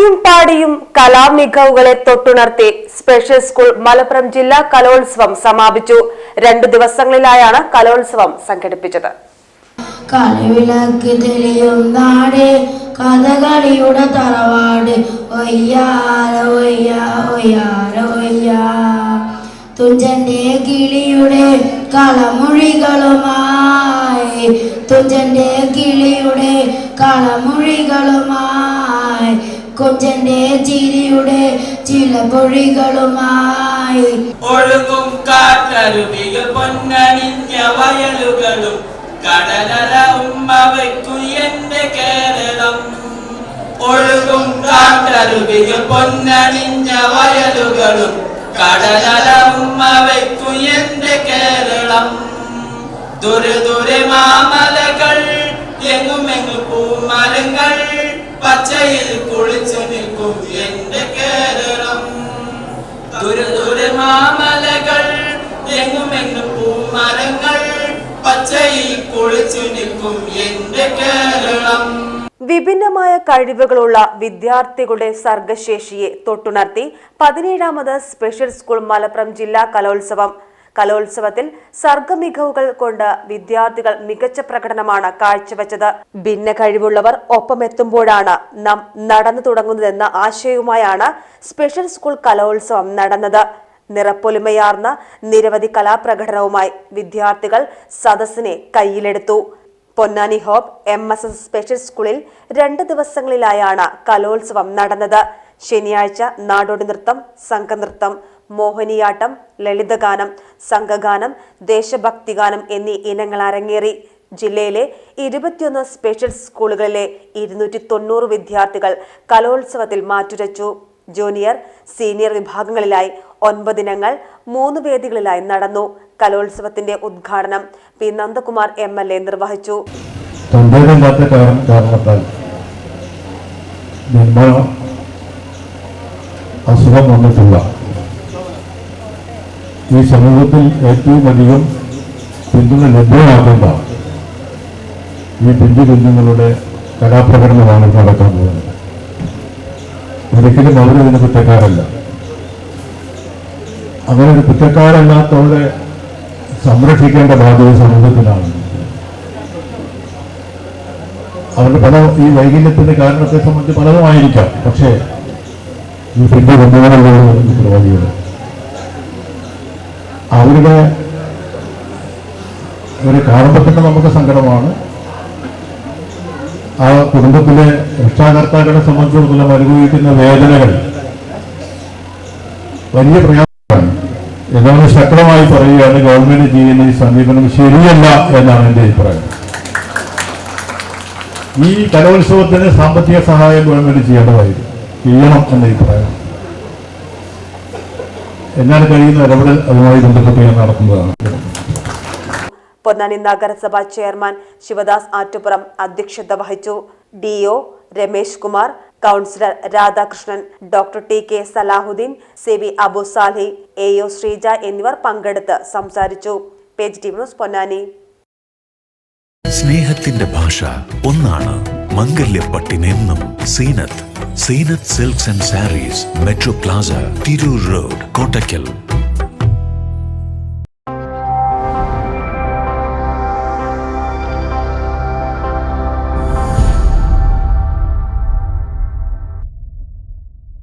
ആടിയും പാടിയും കലാമികവുകളെ തൊട്ടുണർത്തി സ്പെഷ്യൽ സ്കൂൾ മലപ്പുറം ജില്ലാ കലോത്സവം സമാപിച്ചു. രണ്ടു ദിവസങ്ങളിലായാണ് കലോത്സവം സംഘടിപ്പിച്ചത്. കളമൊഴികളുമായി. തുഞ്ചന്റെ കിളിയുടെ കളമൊഴികളുമായി. കൊഞ്ചന്റെ ചിരിയുടെ ചില പൊഴികളുമായി. ഒഴുകും കാട്ടരുവികൾ പൊന്നണിഞ്ഞ വയലുകളും കടലര ഉമ്മ വയ്ക്കു എന്റെ കേരളം. ഒഴുകും കാട്ടരുവികൾ പൊന്നണിഞ്ഞ വയലുകളും കടലര ഉമ്മ വയ്ക്കു എന്റെ കേരളം. ദുരെ ദുരെ മാമലകൾ എങ്ങുമെങ്ങും പൂമരങ്ങൾ പച്ചയിൽ കുളിച്ചു നിൽക്കും എന്റെ കേരളം. ദൂരെ ദൂരെ മാമലകൾ എങ്ങുമെങ്ങും പൂമരങ്ങൾ പച്ചയിൽ കുളിച്ചു നിൽക്കും എന്റെ കേരളം. വിഭിന്നമായ കഴിവുകളുള്ള വിദ്യാർത്ഥികളുടെ സർഗശേഷിയെ തൊട്ടുണർത്തി പതിനേഴാമത് സ്പെഷ്യൽ സ്കൂൾ മലപ്പുറം ജില്ലാ കലോത്സവം കലോത്സവത്തിൽ സർഗമികവുകൾ കൊണ്ട് വിദ്യാർത്ഥികൾ മികച്ച പ്രകടനമാണ് കാഴ്ചവെച്ചത്. ഭിന്ന കഴിവുള്ളവർ ഒപ്പമെത്തുമ്പോഴാണ് നാം നടന്നു തുടങ്ങുന്നതെന്ന ആശയവുമായാണ് സ്പെഷ്യൽ സ്കൂൾ കലോത്സവം നടന്നത്. നിറപ്പൊലിമയാർന്ന നിരവധി കലാപ്രകടനവുമായി വിദ്യാർത്ഥികൾ സദസ്സിനെ കയ്യിലെടുത്തു. പൊന്നാനി ഹോബ് എം എസ് എസ് സ്പെഷ്യൽ സ്കൂളിൽ രണ്ട് ദിവസങ്ങളിലായാണ് കലോത്സവം നടന്നത്. ശനിയാഴ്ച നാടോടി നൃത്തം സംഘനൃത്തം മോഹിനിയാട്ടം ലളിതഗാനം സംഘഗാനം ദേശഭക്തിഗാനം എന്നീ ഇനങ്ങൾ അരങ്ങേറി. ജില്ലയിലെ ഇരുപത്തിയൊന്ന് സ്പെഷ്യൽ സ്കൂളുകളിലെ ഇരുന്നൂറ്റി തൊണ്ണൂറ് വിദ്യാർത്ഥികൾ കലോത്സവത്തിൽ മാറ്റുരച്ചു. ജൂനിയർ സീനിയർ വിഭാഗങ്ങളിലായി ഒൻപതിനങ്ങൾ മൂന്ന് വേദികളിലായി നടന്നു. കലോത്സവത്തിന്റെ ഉദ്ഘാടനം P Nandakumar M L A നിർവഹിച്ചു. കാരണത്താൽ അസുഖം വന്നിട്ടില്ല. ഈ സമൂഹത്തിൽ ഏറ്റവും അധികം പിന്തുണ ലഭ്യമാക്കേണ്ട ഈ പിഞ്ചു കുഞ്ഞുങ്ങളുടെ കലാപ്രകടനമാണ് നടക്കാൻ പോകുന്നത്. ഒരിക്കലും അവരതിന് കുറ്റക്കാരല്ല. അങ്ങനെ ഒരു കുറ്റക്കാരല്ലാത്തവരെ സംരക്ഷിക്കേണ്ട ബാധ്യത സമൂഹത്തിനാണ് അവരുടെ പല ഈ വൈകല്യത്തിന്റെ കാരണത്തെ സംബന്ധിച്ച് പലതുമായിരിക്കാം. പക്ഷേ ഈ പിന്നെ ബന്ധുക്കളുള്ള ഉത്തരവാദികൾ അവരുടെ അവരെ കാണുമ്പോൾ തന്നെ നമുക്ക് സങ്കടമാണ്. ആ കുടുംബത്തിലെ രക്ഷാകർത്താക്കളെ സംബന്ധിച്ചിടത്തോളം അനുഭവിക്കുന്ന വേദനകൾ വലിയ പ്രയാസമാണ് എന്നാണ് ശക്തമായി പറയുകയാണ് ഗവൺമെന്റ് ചെയ്യുന്ന ഈ സമീപനം ശരിയല്ല എന്നാണ് എന്റെ അഭിപ്രായം. ഈ കലോത്സവത്തിന് സാമ്പത്തിക സഹായം ഗവൺമെന്റ് ചെയ്യേണ്ടതായിരുന്നു. ചെയ്യണം എന്ന അഭിപ്രായം. എന്നാൽ കഴിയുന്ന ഇടപെടൽ അതുമായി ബന്ധപ്പെട്ട് ഞാൻ നടത്തുന്നതാണ്. പൊന്നാനി നഗരസഭ ചെയർമാൻ ശിവദാസ് ആറ്റുപുറം അധ്യക്ഷത വഹിച്ചു. DO Ramesh Kumar councillor Radhakrishnan doctor T K Salahuddin C V Abu Sali A O Sreeja എന്നിവർ പങ്കെടുത്ത് സംസാരിച്ചു. Page T news Ponnani. സ്നേഹത്തിന്റെ ഭാഷ ഒന്നാണ് മംഗല്യപ്പട്ടിനെന്നും Seenath Seenath silks and sarees metro plaza Tirur road Kottakkal.